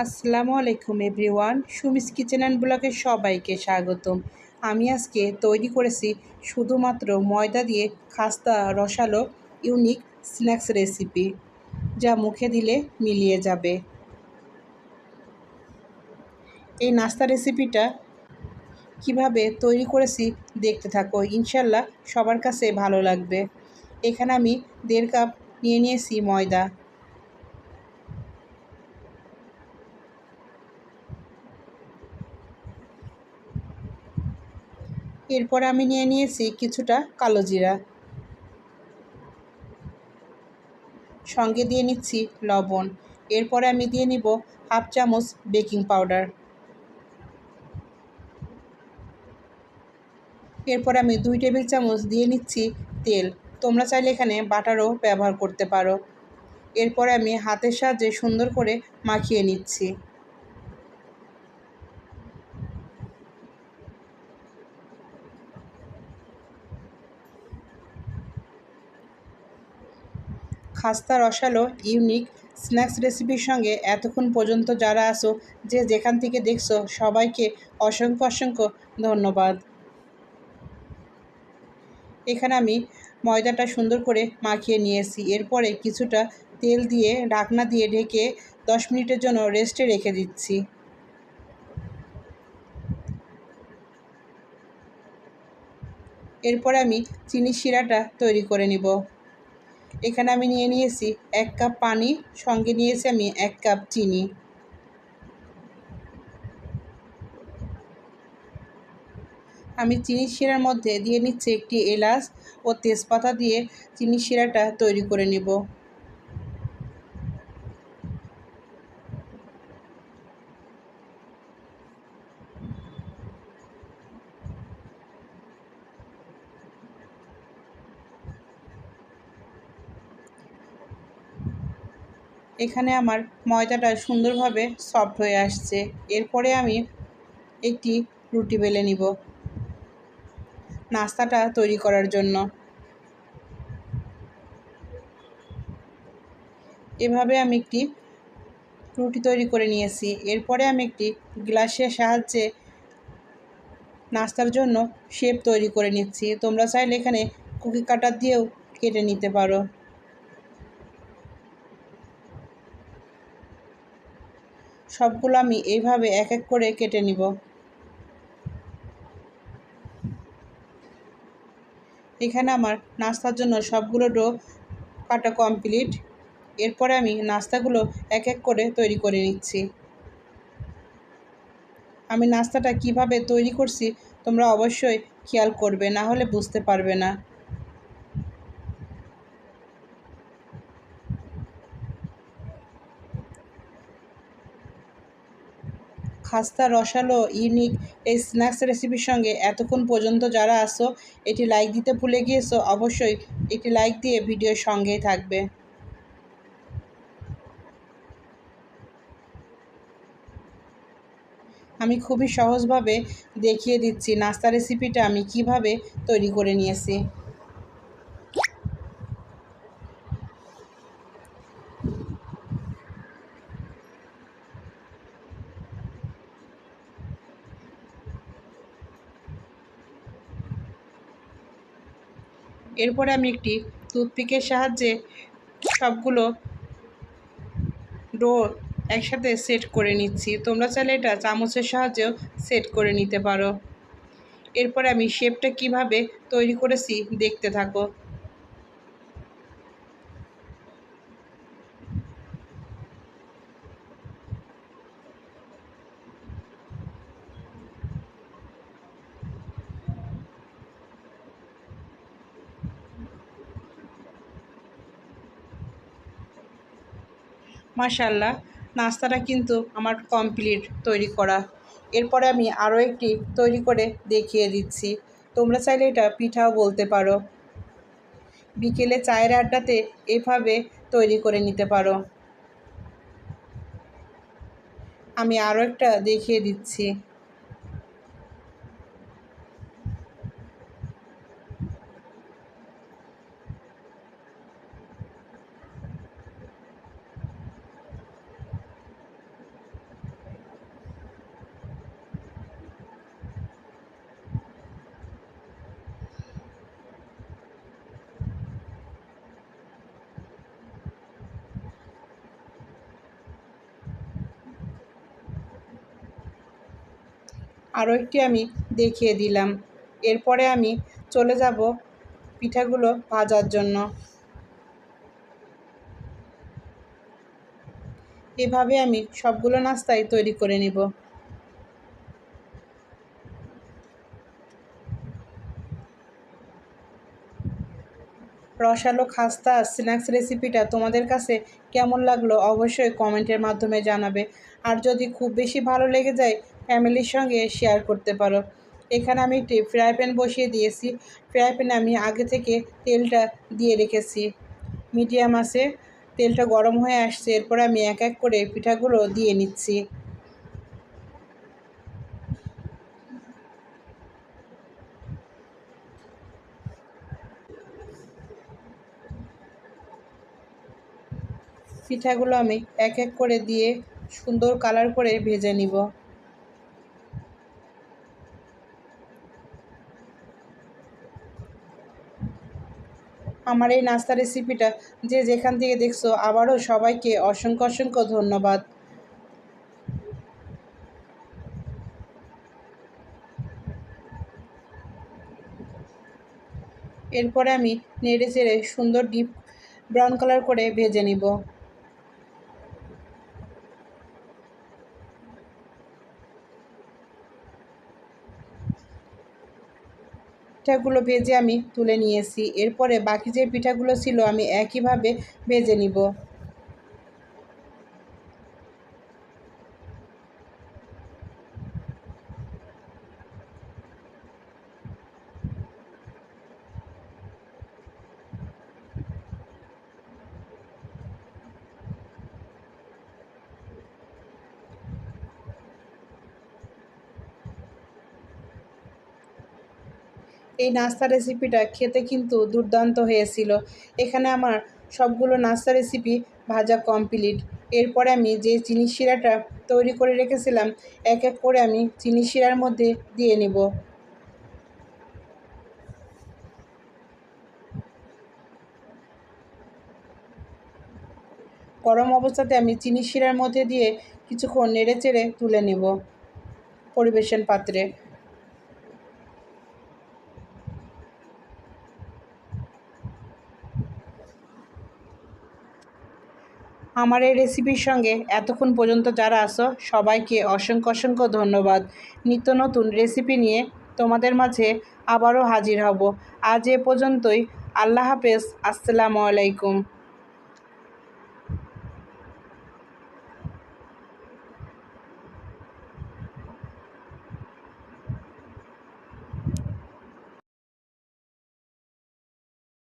আসসালামু আলাইকুম everyone, Sumi's kitchen and ব্লকে সবাইকে স্বাগতম। আমি আজকে তৈরি করেছি শুধুমাত্র ময়দা দিয়ে খাস্তা রসালো ইউনিক স্ন্যাক্স রেসিপি, যা মুখে দিলে মিলিয়ে যাবে। এই নাস্তা রেসিপিটা কীভাবে তৈরি করেছি দেখতে থাকো, ইনশাল্লাহ সবার কাছে ভালো লাগবে। এখানে আমি দেড় কাপ নিয়ে নিয়েছি ময়দা। এরপর আমি নিয়ে নিয়েছি কিছুটা কালো জিরা। সঙ্গে দিয়ে নিচ্ছি লবণ। এরপরে আমি দিয়ে নিব হাফ চামচ বেকিং পাউডার। এরপর আমি দুই টেবিল চামচ দিয়ে নিচ্ছি তেল। তোমরা চাইলে এখানে বাটারও ব্যবহার করতে পারো। এরপরে আমি হাতের সাহায্যে সুন্দর করে মাখিয়ে নিচ্ছি। খাস্তা রসালো ইউনিক স্ন্যাক্স রেসিপির সঙ্গে এতক্ষণ পর্যন্ত যারা আসো যে যেখান থেকে দেখছ, সবাইকে অসংখ্য অসংখ্য ধন্যবাদ। এখানে আমি ময়দাটা সুন্দর করে মাখিয়ে নিয়েছি। এরপরে কিছুটা তেল দিয়ে, ঢাকনা দিয়ে ঢেকে দশ মিনিটের জন্য রেস্টে রেখে দিচ্ছি। এরপর আমি চিনি শিরাটা তৈরি করে নিব। এখানে আমি নিয়ে নিয়েছি এক কাপ পানি, সঙ্গে নিয়েছি আমি এক কাপ চিনি। আমি চিনি শিরার মধ্যে দিয়ে নিচ্ছি একটি এলাচ ও তেজপাতা দিয়ে চিনি শিরাটা তৈরি করে নেব। এখানে আমার ময়দাটা সুন্দরভাবে সফট হয়ে আসছে। এরপরে আমি একটি রুটি বেলে নিব নাস্তাটা তৈরি করার জন্য। এভাবে আমি একটি রুটি তৈরি করে নিয়েছি। এরপরে আমি একটি গ্লাসের সাহায্যে নাস্তার জন্য শেপ তৈরি করে নিচ্ছি। তোমরা চাইলে এখানে কুকি কাটার দিয়েও কেটে নিতে পারো। সবগুলো আমি এইভাবে এক এক করে কেটে নিব। এখানে আমার নাস্তার জন্য সবগুলো ডো কাটা কমপ্লিট। এরপরে আমি নাস্তাগুলো এক এক করে তৈরি করে নিচ্ছি। আমি নাস্তাটা কীভাবে তৈরি করছি তোমরা অবশ্যই খেয়াল করবে, না হলে বুঝতে পারবে না। খাস্তা, রসালো, ইউনিক এই স্ন্যাক্স রেসিপির সঙ্গে এতক্ষণ পর্যন্ত যারা আসো এটি লাইক দিতে ভুলে গিয়েছো, অবশ্যই একটি লাইক দিয়ে ভিডিওর সঙ্গেই থাকবে। আমি খুবই সহজভাবে দেখিয়ে দিচ্ছি নাস্তা রেসিপিটা আমি কীভাবে তৈরি করে নিয়েছি। এরপরে আমি একটি টুথপিকের সাহায্যে সবগুলো ডো একসাথে সেট করে নিচ্ছি। তোমরা চাইলে এটা চামচের সাহায্যেও সেট করে নিতে পারো। এরপরে আমি শেপটা কীভাবে তৈরি করেছি দেখতে থাকো। মাশাল্লাহ নাস্তাটা কিন্তু আমার কমপ্লিট তৈরি করা। এরপরে আমি আরও একটি তৈরি করে দেখিয়ে দিচ্ছি। তোমরা চাইলে এটা পিঠাও বলতে পারো। বিকেলে চায়ের আড্ডাতে এভাবে তৈরি করে নিতে পারো। আমি আরও একটা দেখিয়ে দিচ্ছি। আরও একটি আমি দেখিয়ে দিলাম। এরপরে আমি চলে যাব পিঠাগুলো ভাজার জন্য। এভাবে আমি সবগুলো নাস্তাই তৈরি করে নিব। রসালো খাস্তা স্ন্যাক্স রেসিপিটা তোমাদের কাছে কেমন লাগল অবশ্যই কমেন্টের মাধ্যমে জানাবে। আর যদি খুব বেশি ভালো লেগে যায় ফ্যামিলির সঙ্গে শেয়ার করতে পারো। এখানে আমি একটি ফ্রাই প্যান বসিয়ে দিয়েছি। ফ্রাই প্যানে আমি আগে থেকে তেলটা দিয়ে রেখেছি। মিডিয়াম আছে, তেলটা গরম হয়ে আসছে, এরপর আমি এক এক করে পিঠাগুলো দিয়ে নিচ্ছি। পিঠাগুলো আমি এক এক করে দিয়ে সুন্দর কালার করে ভেজে নিব। আমার এই নাস্তা রেসিপিটা যে যেখান থেকে দেখছ, আবারও সবাইকে অসংখ্য অসংখ্য ধন্যবাদ। এরপরে আমি নেড়ে চেড়ে সুন্দর ডিপ ব্রাউন কালার করে ভেজে নিব। পিঠাগুলো ভেজে আমি তুলে নিয়েছি। এরপরে বাকি যে পিঠাগুলো ছিল আমি একইভাবে ভেজে নিব। এই নাস্তা রেসিপিটা খেতে কিন্তু দুর্দান্ত হয়েছিল। এখানে আমার সবগুলো নাস্তা রেসিপি ভাজা কমপ্লিট এরপরে আমি যে চিনি শিরাটা তৈরি করে রেখেছিলাম, এক এক করে আমি চিনি শিরার মধ্যে দিয়ে নেব। গরম অবস্থাতে আমি চিনি শিরার মধ্যে দিয়ে কিছুক্ষণ নেড়ে চেড়ে তুলে নেব পরিবেশন পাত্রে। আমার এই রেসিপির সঙ্গে এতক্ষণ পর্যন্ত যারা আসো সবাইকে অসংখ্য অসংখ্য ধন্যবাদ। নিত্য নতুন রেসিপি নিয়ে তোমাদের মাঝে আবারও হাজির হব। আজ এ পর্যন্তই। আল্লাহ হাফেজ। আসসালামু আলাইকুম।